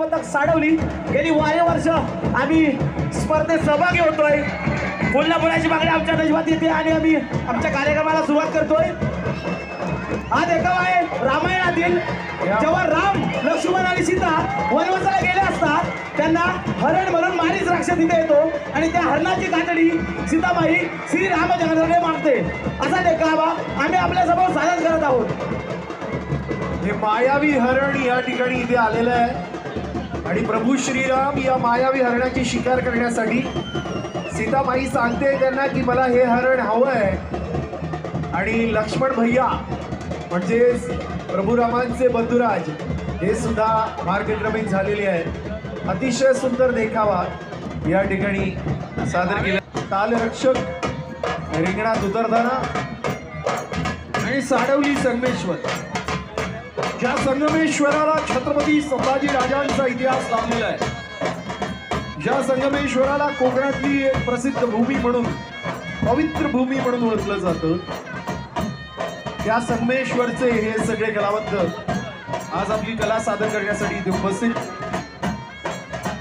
पदक साडवली. गेली वारे वर्ष. आम्ही स्पर्धेत सहभागी होतोय. कोल्हापुराची मागणी आमच्या नजबात येते आणि आम्ही आमच्या कार्यक्रमाला सुरुवात करतोय. हा देखाव आहे रामायणातील जेव्हा राम लक्ष्मण आणि सीता वनवासाला गेले असतात त्यांना हरण म्हणून मारीच राक्षस तिथे येतो आणि त्या हरणाची कातडी सीतामाई श्री रामचंद्राने मागते असा देखावा आम्ही आपल्यासमोर सादर करत आहोत. हे मायावी हरण या ठिकाणी इथे आलेलं आहे. आणि प्रभू श्रीराम या मायावी हरणाची शिकार करण्यासाठी सीताबाई सांगते त्यांना की मला हे हरण हवं आहे आणि लक्ष्मण भैया म्हणजेच प्रभू रामांचे बंधुराज हे सुद्धा मार्गक्रमित झालेले आहेत. अतिशय सुंदर देखावा या ठिकाणी सादर केला. तालरक्षक रिंगणात उतरताना आणि साडवली संगमेश्वर. ज्या संगमेश्वराला छत्रपती संभाजी राजांचा इतिहास लाभलेला आहे ज्या संगमेश्वराला कोकणातली एक प्रसिद्ध भूमी म्हणून पवित्र भूमी म्हणून ओळखलं जातं त्या संगमेश्वरचे हे सगळे कलावंत आज आपली कला सादर करण्यासाठी इथे उपस्थित.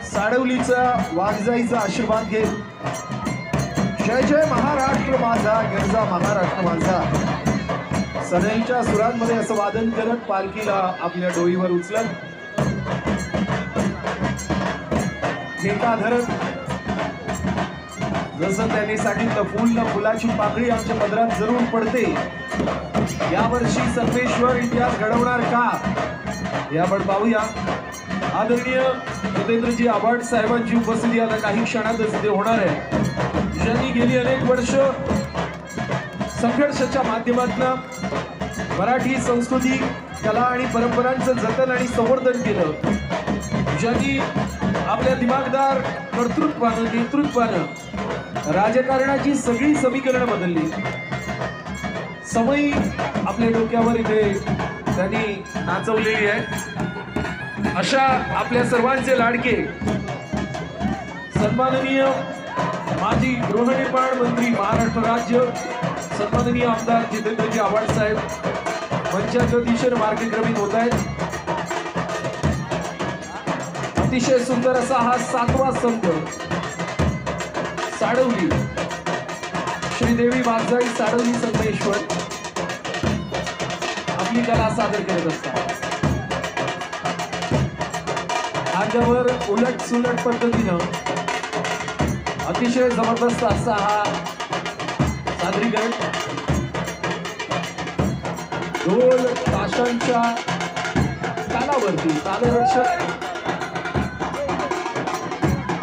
साडवलीचा वाघजाईचा आशीर्वाद घेत. जय जय महाराष्ट्र माझा गरजा महाराष्ट्र माझा. सनईच्या सुरांमध्ये असं वादन करत पालखीला आपल्या डोईवर उचलत. ठेका धरत. जसं त्यांनी सांगितलं फुल न फुलाची पाकळी आमच्या पदरात जरूर पडते. यावर्षी सर्वेश्वर इतिहास घडवणार का? हे आपण पाहूया. आदरणीय जितेंद्रजी आव्हाड साहेबांची उपस्थिती आता काही क्षणातच ते होणार आहे. ज्यांनी गेली अनेक वर्ष संघर्षाच्या माध्यमातून मराठी संस्कृती कला आणि परंपरांचं जतन आणि संवर्धन केलं. ज्यांनी आपल्या दिमागदार कर्तृत्वानं नेतृत्वानं राजकारणाची सगळी समीकरणं बदलली. समयी आपल्या डोक्यावर इथे त्यांनी नाचवलेली आहे अशा आपल्या सर्वांचे लाडके सन्माननीय माजी गृहनिर्माण मंत्री महाराष्ट्र राज्य सन्माननीय आमदार जितेंद्रजी आव्हाड साहेब मंचाच्या दिशेने मार्गक्रमित होत आहेत. अतिशय सुंदर असा हा सातवा संघ साडवली. श्रीदेवी वाघजाई साडवली संगमेश्वर. आपली कला सादर करत असतात. आजवर उलट सुलट पद्धतीनं अतिशय जबरदस्त असा हा सादरीकरण. ढोल ताशांच्या तालावरती तालरक्षक.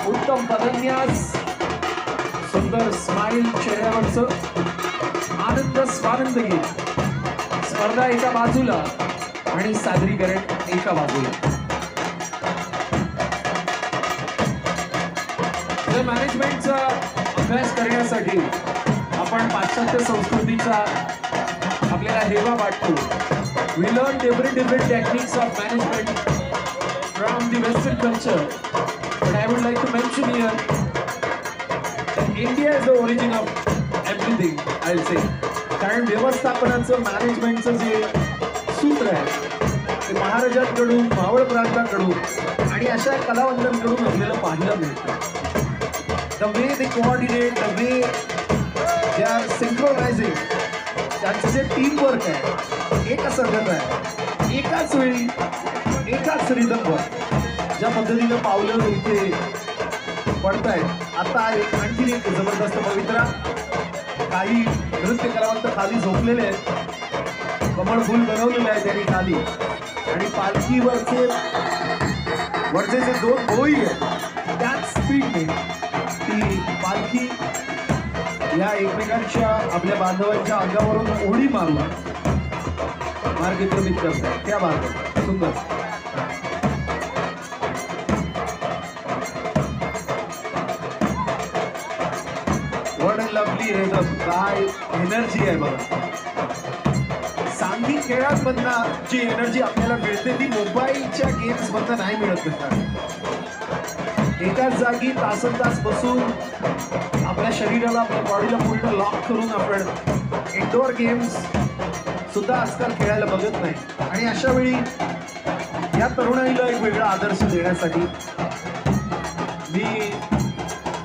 उत्तम पदन्यास. सुंदर स्माईल चेहऱ्यावरचं आनंद स्वानंद गीत स्पर्धा एका बाजूला आणि सादरीकरण एका बाजूला. मॅनेजमेंटचा अभ्यास करण्यासाठी आपण पाश्चात्य संस्कृतीचा आपल्याला हेवा वाटतो. We learn different different techniques of management from the western culture but I would like to mention here India is the origin of everything I will say कारण व्यवस्थापनाचं मॅनेजमेंटचं जे सूत्र आहे ते महाराजांकडून मावळ प्रांताकडून आणि अशा कलावंतांकडून आपल्याला पाहायला मिळतं. The way they coordinate the way they are synchronising त्यांचं जे टीम वर्क आहे एक संगत आहे एकाच वेळी एकाच रिदमवर ज्या पद्धतीनं पावलं इथे पडतायत आता एक आणखीन एक जबरदस्त पवित्रा काही नृत्य करावंत खाली झोपलेले आहेत. कमळ फुल बनवलेलं आहे त्यांनी खाली. आणि पालखीवरचे वरचे जे दोन गोळी आहेत त्याच स्पीडने ती पालखी या एकमेकांच्या आपल्या बांधवांच्या अंगावरून उडी मारून मार्गक्रमित करतात त्या मार्ग सुंदर. वड लवली रेदम काय एनर्जी आहे बघा. सांघिक खेळांमधनं जी एनर्जी आपल्याला मिळते ती मोबाईलच्या गेम्समधनं नाही मिळत. मित्रांनो. एकाच जागी तासन तास बसून आपल्या शरीराला आपल्या बॉडीला पूर्ण लॉक करून आपण इंडोर गेम्स सुद्धा आजकाल खेळायला बघत नाही. आणि अशा वेळी या तरुणाईला एक वेगळा आदर्श देण्यासाठी मी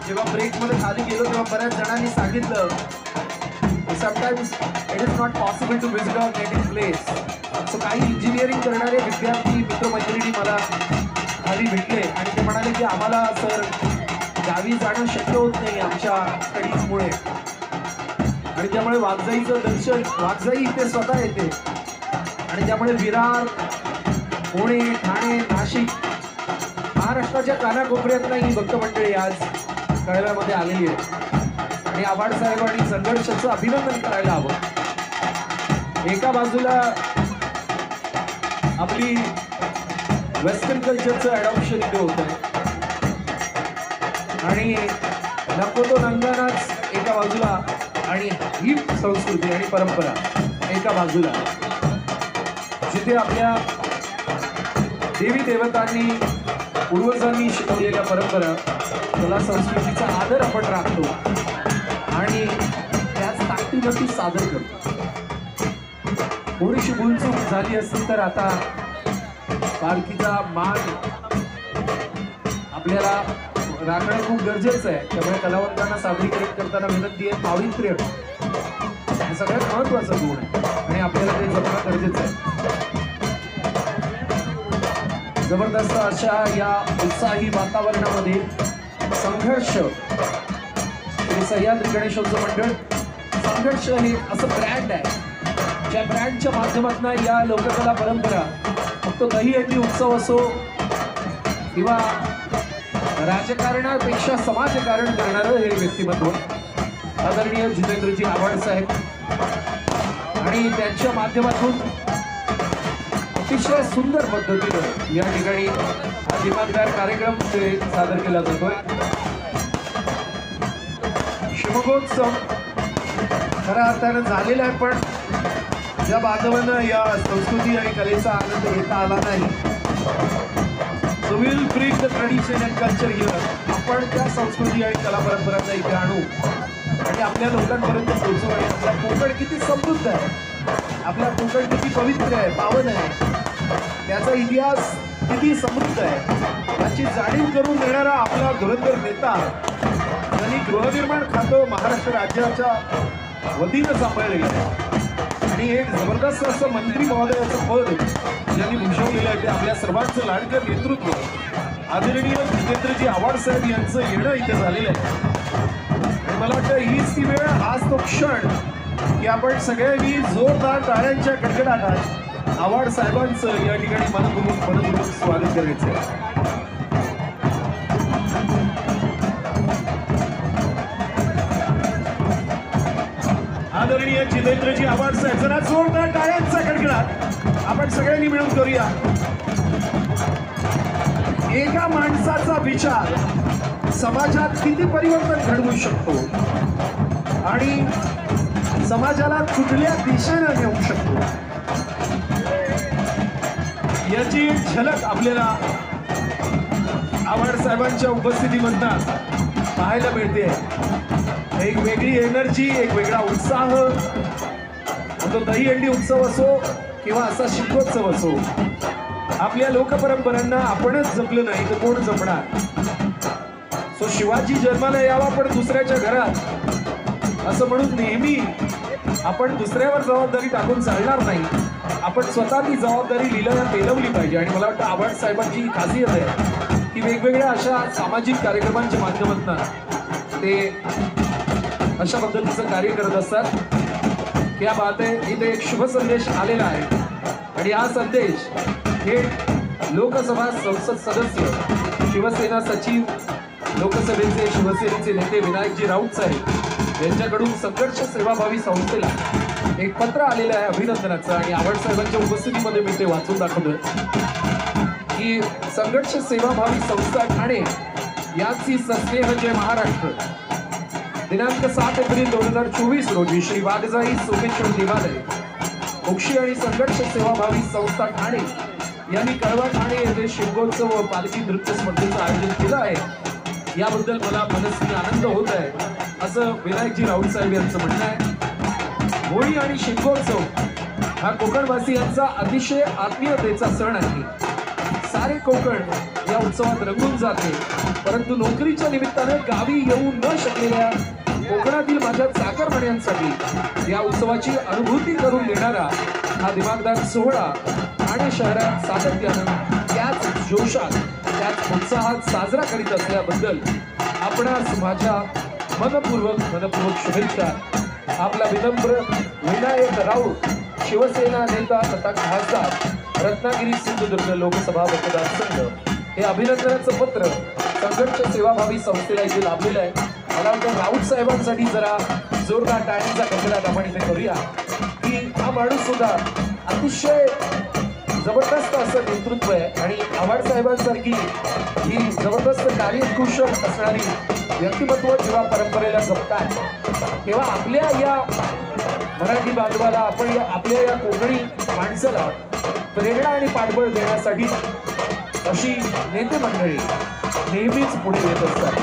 जेव्हा ब्रेकमध्ये खाली गेलो तेव्हा बऱ्याच जणांनी सांगितलं sometimes it is not possible to visit our native place so काही इंजिनिअरिंग करणारे विद्यार्थी मित्रमैत्रिणी मला खाली भेटले आणि ते म्हणाले की आम्हाला सर गावी जाणं शक्य होत नाही आमच्या स्टडीजमुळे आणि त्यामुळे वाघजाईचं दर्शन वाघजाई इथे स्वतः येते. आणि त्यामुळे विरार पुणे ठाणे नाशिक महाराष्ट्राच्या कानाकोपऱ्यात ही भक्त मंडळी आज कळव्यामध्ये आलेली आहे आणि आव्हाड आणि संघर्षाचं अभिनंदन करायला हवं. एका बाजूला आपली वेस्टर्न कल्चरचं अडॉप्शन इथे होतं आणि नको तो रंगानाच एका बाजूला आणि ही संस्कृती आणि परंपरा एका बाजूला. जिथे आपल्या देवी देवतांनी पूर्वजांनी शिकवलेल्या परंपरा कला संस्कृतीचा आदर आपण राखतो आणि त्याच ताकदीवरती सादर करतो. थोडीशी गुंचूक झाली असेल तर आता पालखीचा मान आपल्याला राखणं खूप गरजेचं आहे. त्यामुळे कलावंतांना सादरीकरण करताना विनंती आहे पावित्र्य. हे सगळ्यात महत्वाचं गुण आहे. आणि आपल्याला ते जपणं गरजेचं आहे. जबरदस्त अशा या उत्साही वातावरणामध्ये संघर्ष सह्याद्री गणेशोत्सव मंडळ संघर्ष हे असं ब्रँड आहे. ज्या ब्रँडच्या माध्यमातून या लोककला परंपरा तो दही ती उत्सव असो किंवा राजकारणापेक्षा समाजकारण करणारं हे व्यक्तिमत्व. आदरणीय जितेंद्रजी आव्हाडसाहेब आणि त्यांच्या माध्यमातून अतिशय सुंदर पद्धतीनं या ठिकाणी हा दिमागदार कार्यक्रम सादर केला जातोय. शिमगोत्सव खऱ्या अर्थानं झालेला आहे पण ज्या बांधवांना या संस्कृती आणि कलेचा आनंद घेता आला नाही. So will bring the tradition and culture here आपण त्या संस्कृती आणि कला परंपरांना इथे आणू. आणि आपल्या लोकांपर्यंत पोहोचू आणि आपला कोकण किती समृद्ध आहे. आपला कोकण किती पवित्र आहे पावन आहे. त्याचा इतिहास किती समृद्ध आहे. याची जाणीव करून देणारा आपला धुरंधर नेता त्यांनी गृहनिर्माण खातं महाराष्ट्र राज्याच्या वतीनं सांभाळलेलं आहे आणि एक जबरदस्त असं मंत्री महोदयाचं पद ज्यांनी भूषवलेलं आहे ते आपल्या सर्वांचं लाडकं नेतृत्व. आदरणीय जितेंद्रजी आव्हाड साहेब यांचं येणं इथे झालेलं आहे. मला वाटतं हीच ती वेळ आज तो क्षण की आपण सगळ्यांनी जोरदार टाळ्यांच्या कडकडाटात आव्हाड साहेबांचं या ठिकाणी मनपूर्वक मनपूर्वक स्वागत करायचं आहे. आदरणीय जितेंद्रजी आव्हाड साहेब जरा जोरदार टाळ्यांचा कडकडाट आपण सगळ्यांनी मिळून करूया. एका माणसाचा विचार समाजात किती परिवर्तन घडवू शकतो? आणि समाजाला कुठल्या दिशेनं नेऊ शकतो? याची एक झलक आपल्याला आव्हाड साहेबांच्या उपस्थितीमधनं पाहायला मिळते. एक वेगळी एनर्जी एक वेगळा उत्साह. तो तो दहीहंडी उत्सव असो किंवा असा शिल्पोत्सव असो आपल्या लोकपरंपरांना आपणच जपलं नाही तर कोण जपणार? सो शिवाजी जन्माला यावा पण दुसऱ्याच्या घरात. असं म्हणून नेहमी आपण दुसऱ्यावर जबाबदारी टाकून चालणार नाही. आपण स्वतः ती जबाबदारी लिहिल्या पेलवली पाहिजे. आणि मला वाटतं आव्हाड साहेबांची खासियत आहे की वेगवेगळ्या अशा सामाजिक कार्यक्रमांच्या माध्यमातून ते अशा पद्धतीचं कार्य करत असतात. या बात आहे इथे एक शुभ संदेश आलेला आहे. आणि हा संदेश हे लोकसभा संसद सदस्य शिवसेना सचिव लोकसभेचे शिवसेनेचे नेते विनायकजी राऊत साहेब यांच्याकडून संघर्ष सेवाभावी संस्थेला एक पत्र आलेलं आहे अभिनंदनाचं. आणि आवड साहेबांच्या उपस्थितीमध्ये मी ते वाचून दाखवतोय. की संघर्ष सेवाभावी संस्था ठाणे याची सस्नेह जय महाराष्ट्र दिनांक सात एप्रिल दोन हजार चोवीस रोजी श्री वाघजाई सोमेश्वर देवालय मोक्षी आणि संघर्ष सेवाभावी संस्था ठाणे यांनी कळवा ठाणे येथे शिवगोत्सव व पालखी नृत्य स्पर्धेचं आयोजन केलं आहे. याबद्दल मला मनस्वी आनंद होत आहे असं विनायकजी राऊत साहेब यांचं म्हणणं आहे. होळी आणि शिवगोत्सव हा कोकणवासियांचा अतिशय आत्मीयतेचा सण आहे. सारे कोकण या उत्सवात रंगून जाते परंतु नोकरीच्या निमित्तानं गावी येऊ न शकलेल्या कोकणातील माझ्या चाकरमान्यांसाठी या उत्सवाची अनुभूती करून देणारा हा दिमागदार सोहळा आणि शहरात सातत्यानं त्याच जोशात त्याच उत्साहात साजरा करीत असल्याबद्दल आपणास माझ्या मनपूर्वक मनपूर्वक शुभेच्छा. आपला विनम्र विनायक राऊत शिवसेना नेता तथा खासदार रत्नागिरी सिंधुदुर्ग लोकसभा मतदारसंघ हे अभिनंदनाचं पत्र संघर्ष सेवाभावी संस्थेला इथे लाभलेलं आहे. मला वाटतं राऊत साहेबांसाठी जरा जोरदार टाळ्यांचा गजरात आपण इथे करूया. की हा माणूस सुद्धा अतिशय जबरदस्त असं नेतृत्व आहे आणि आव्हाड साहेबांसारखी ही जबरदस्त कार्यकुशल असणारी व्यक्तिमत्व जेव्हा परंपरेला जपतात तेव्हा आपल्या या मराठी बांधवाला आपण या आपल्या या कोकणी माणसाला प्रेरणा आणि पाठबळ देण्यासाठी अशी नेते मंडळी नेहमीच पुढे येत असतात.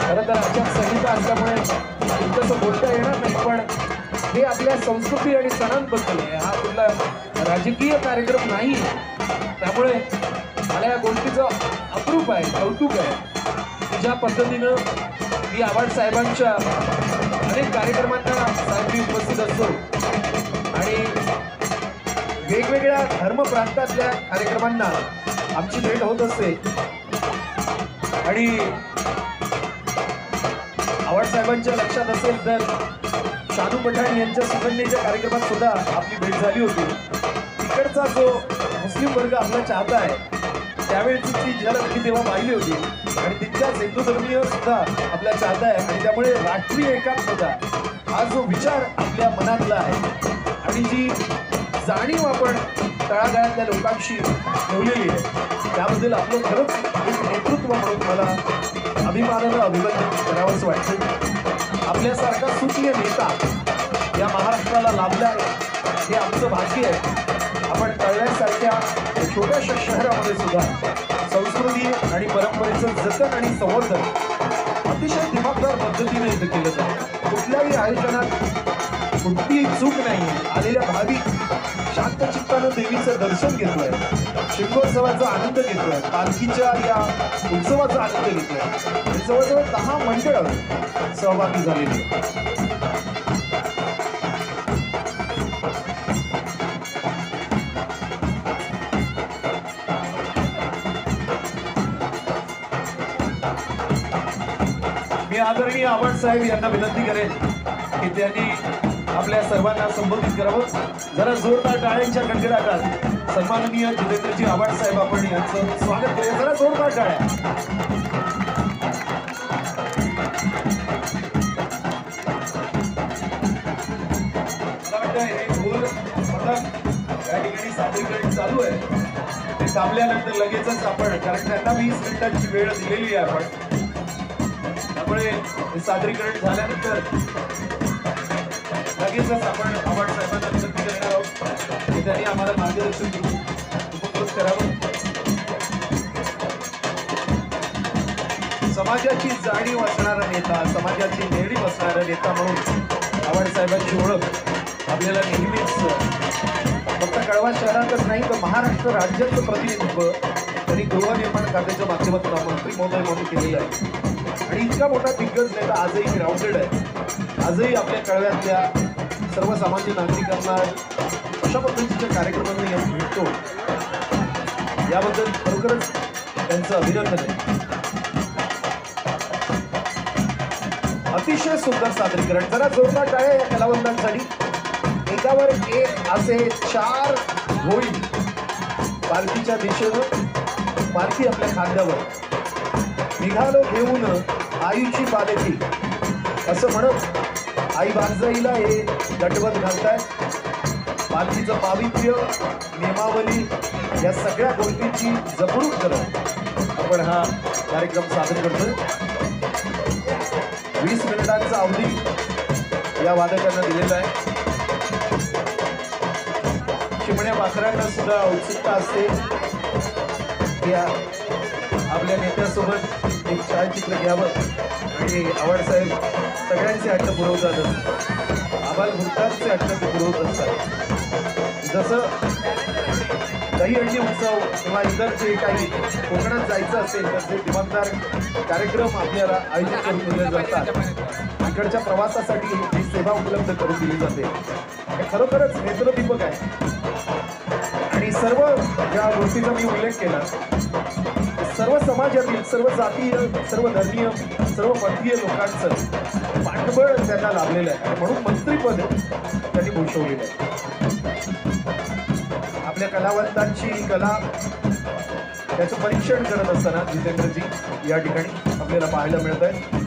खरं तर आचारसंहिता असल्यामुळे तसं बोलता येणार नाही पण हे आपल्या संस्कृती आणि सणांबद्दल आहे. हा कुठला राजकीय कार्यक्रम नाही. त्यामुळे मला या गोष्टीचं अप्रूप आहे कौतुक आहे. ज्या पद्धतीनं मी आव्हाड साहेबांच्या अनेक कार्यक्रमांना साहेब मी उपस्थित असतो. आणि वेगवेगळ्या धर्मप्रांतातल्या कार्यक्रमांना आमची भेट होत असते. आणि आव्हाड साहेबांच्या लक्षात असेल तर शानू पठाण यांच्या सुगंधीच्या कार्यक्रमात सुद्धा आपली भेट झाली होती. तिकडचा जो मुस्लिम वर्ग आपला चाहता आहे त्यावेळेची ती झलक मी तेव्हा पाहिली होती. आणि तिथल्याच हिंदू धर्मीय सुद्धा आपल्या चाहता आहे. आणि त्यामुळे राष्ट्रीय एकात्मता हा जो विचार आपल्या मनातला आहे. आणि जी जाणीव आपण तळागाळातल्या लोकांशी ठेवलेली आहे. त्याबद्दल आपलं खरंच एक नेतृत्व म्हणून मला अभिमानानं अभिनंदन करावंसं वाटतं आपल्यासारखा सुप्रिय नेता या महाराष्ट्राला लाभला आहे हे आमचं भाग्य आहे. आपण तळण्यासारख्या छोट्याशा शहरामध्ये सुद्धा संस्कृती आणि परंपरेचं जतन आणि संवर्धन अतिशय दिमागदार पद्धतीने इथं केलं जातं. कुठल्याही आयोजनात कुठलीही चूक नाही आलेल्या भाविक शांत चित्तानं देवीचं दर्शन घेतलंय. शिमगोत्सवाचा आनंद घेतलाय. पालखीच्या या उत्सवाचा आनंद घेतलाय. जवळजवळ दहा मंडळ सहभागी झालेली मी आदरणीय आव्हाड साहेब यांना विनंती करेन की त्यांनी आपल्या सर्वांना संबोधित करावं. जरा जोरदार टाळ्यांच्या गणगडाटात सन्माननीय जितेंद्रजी आव्हाड साहेब आपण यांचं स्वागत करूया. जरा जोरदार टाळ्या. हे ठिकाणी सादरीकरण चालू आहे. ते थांबल्यानंतर लगेचच आपण कारण त्यांना वीस मिनिटांची वेळ दिलेली आहे आपण. त्यामुळे सादरीकरण झाल्यानंतर लगेचच आपण आव्हाड साहेबांना विनंती करणार आहोत. की त्यांनी आम्हाला मार्गदर्शन करून उपकृत करावं. समाजाची जाणीव असणारा नेता समाजाची नेहमी असणारा नेता म्हणून आव्हाड साहेबांची ओळख आपल्याला नेहमीच फक्त कळवा शहरातच नाही तर महाराष्ट्र राज्याचं प्रतिनिधित्व त्यांनी गृहनिर्माण खात्याच्या माध्यमातून मंत्री महोदय म्हणून केलेलं आहे. आणि इतका मोठा दिग्गज नेता आजही ग्राउंडेड आहे. आजही आपल्या कळव्यातल्या सर्वसामान्य नागरिकांना अशा पद्धतीच्या कार्यक्रमांना येऊन भेटतो. याबद्दल खरोखरच त्यांचं अभिनंदन आहे. अतिशय सुंदर सादरीकरण. जरा जोरदार टाळ्या या कलावंतांसाठी. एकावर एक असे चार होळी पालखीच्या दिशेनं पालखी आपल्या खांद्यावर. निघालो घेऊन आईची पालखी. असं म्हणत आई बांजाईला हे दटवत घालताय पालखीचं पावित्र्य नियमावली या सगळ्या गोष्टींची जपणूक करत आपण हा कार्यक्रम सादर करतो वीस मिनिटांचा अवधी या वादकांना दिलेला आहे. चिमण्या पाखरांना सुद्धा उत्सुकता असते. या आपल्या नेत्यासोबत एक छायाचित्र घ्यावं आणि आवाडसाहेब सगळ्यांचे हट्ट पुरवतात. असतात आम्हाला भूतांचे हट्ट ते पुरवत असतात. जसं दहीहंडी उत्सव किंवा इतर जे काही कोकणात जायचं असेल तर ते दिमागदार कार्यक्रम आपल्याला आयोजित करून दिले जातात. इकडच्या प्रवासासाठी ही सेवा उपलब्ध करून दिली जाते. हे खरोखरच नेत्रदीपक आहे. आणि सर्व ज्या गोष्टीचा मी उल्लेख केला सर्व समाजातील सर्व जातीय सर्व धर्मीय सर्व पंथीय लोकांचं पाठबळ त्यांना लाभलेलं आहे. आणि म्हणून मंत्रीपद त्यांनी भूषवलेलं आहे. आपल्या कलावंतांची कला त्याचं परीक्षण करत असताना जितेंद्रजी या ठिकाणी आपल्याला पाहायला मिळत आहे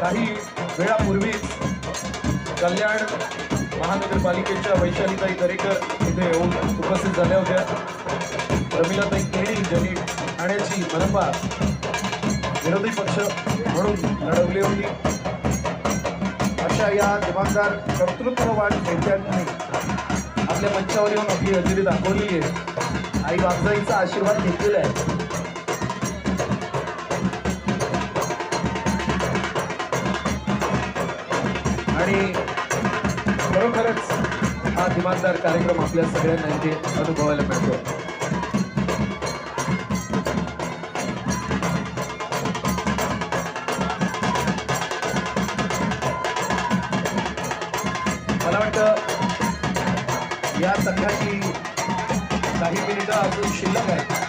काही वेळापूर्वीच कल्याण महानगरपालिकेच्या वैशालीताई दरेकर इथे येऊन उपस्थित झाल्या होत्या. रमिलाताई केळी ज्यांनी ठाण्याची मनपा विरोधी पक्ष म्हणून लढवली होती. अशा या जबाबदार कर्तृत्ववाद नेत्यांनी आपल्या मंचावर येऊन आपली हजेरी दाखवली आहे. आई बाबजाईचा आशीर्वाद घेतलेला आहे. खरोखरच हा दिमागदार कार्यक्रम आपल्या सगळ्यांना इथे अनुभवायला मिळतो. मला वाटतं या संघाची काही मिनिटं अजून शिल्लक आहे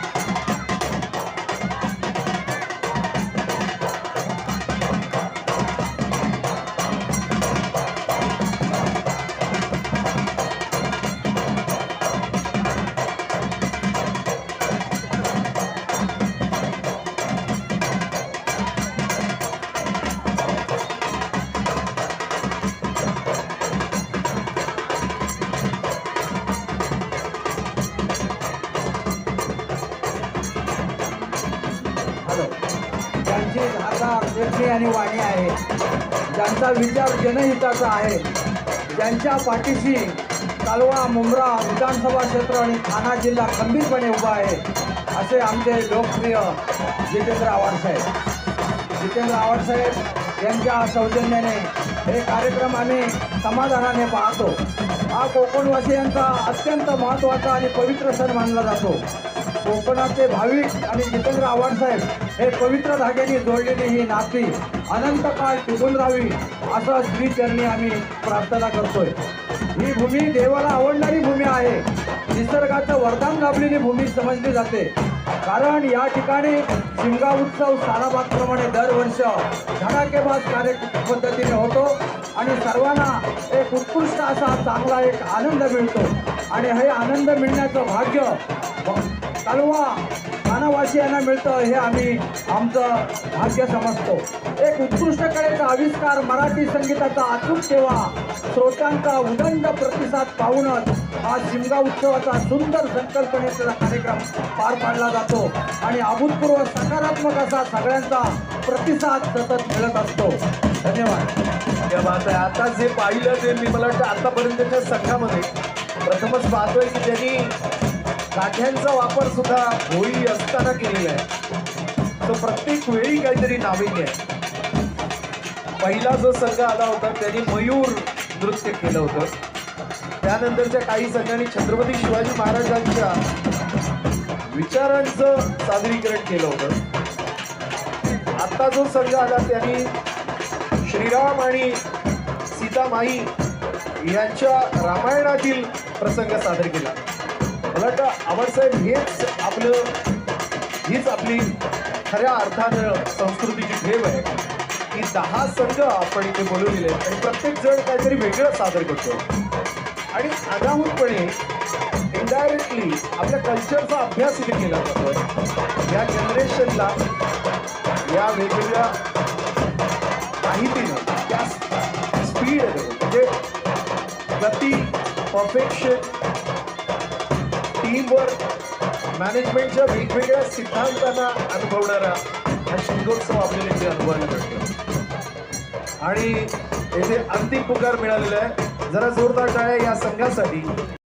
ज्यांचा विचार जनहिताचा आहे ज्यांच्या पाठीशी कालवा मुंब्रा विधानसभा क्षेत्र आणि ठाणा जिल्हा खंबीरपणे उभा आहे असे आमचे लोकप्रिय जितेंद्र आवाडसाहेब जितेंद्र आवाडसाहेब यांच्या सौजन्याने हे कार्यक्रम आम्ही समाधानाने पाहतो. हा कोकणवासियांचा अत्यंत महत्त्वाचा आणि पवित्र सण मानला जातो. कोकणाचे भाविक आणि जितेंद्र आव्हाड साहेब हे पवित्र धाग्याने जोडलेली ही नाती अनंत काळ टिकून राहावी असं श्रीचरणी आम्ही प्रार्थना करतोय. ही भूमी देवाला आवडणारी भूमी आहे. निसर्गाचं वरदान लाभलेली भूमी समजली जाते. कारण या ठिकाणी शिमगा उत्सव साराबादप्रमाणे दरवर्ष धडाकेबाज कार्य पद्धतीने होतो आणि सर्वांना एक उत्कृष्ट असा चांगला एक आनंद मिळतो. आणि हे आनंद मिळण्याचं भाग्य कालवा मानवासियांना मिळतं हे आम्ही आमचं भाग्य समजतो. एक उत्कृष्ट कलेचा आविष्कार मराठी संगीताचा अचूक सेवा श्रोत्यांचा उदंड प्रतिसाद पाहूनच हा शिमगा उत्सवाचा सुंदर संकल्पनेचा कार्यक्रम पार पाडला जातो आणि अभूतपूर्व सकारात्मक असा सगळ्यांचा प्रतिसाद सतत मिळत असतो. धन्यवाद. त्या बात आहे. आता जे पाहिलं ते मी मला वाटतं आतापर्यंतच्या संघामध्ये प्रथमच पाहतोय की त्यांनी काठ्यांचा वापर सुद्धा होळी असताना केलेला आहे. तो प्रत्येक वेळी काहीतरी नाविन्य आहे. पहिला जो संघ आला होता त्यांनी मयूर नृत्य केलं होतं. त्यानंतरच्या काही संघांनी छत्रपती शिवाजी महाराजांच्या विचारांचं सादरीकरण केलं होतं. आता जो संघ आला त्यांनी श्रीराम आणि सीतामाई यांच्या रामायणातील प्रसंग सादर केला. वाटतं आबासाहेब हेच आपलं हीच आपली खऱ्या अर्थानं संस्कृतीची ठेव आहे. की दहा संघ आपण इथे बोलवलेले आहेत आणि प्रत्येक जण काहीतरी वेगळं सादर करतो. आणि अनाहूतपणे इनडायरेक्टली आपल्या कल्चरचा अभ्यास इथे केला जातो या जनरेशनला या वेगवेगळ्या माहितीनं त्या स्पीड म्हणजे गती परफेक्शन टीमवर्क मॅनेजमेंटच्या वेगवेगळ्या सिद्धांतांना अनुभवणारा हा शिंगोत्सव आपल्याला इथे अनुभवायला मिळतो आणि येथे अंतिम पुकार मिळालेला आहे. जरा जोरदार टाळ्या या संघासाठी.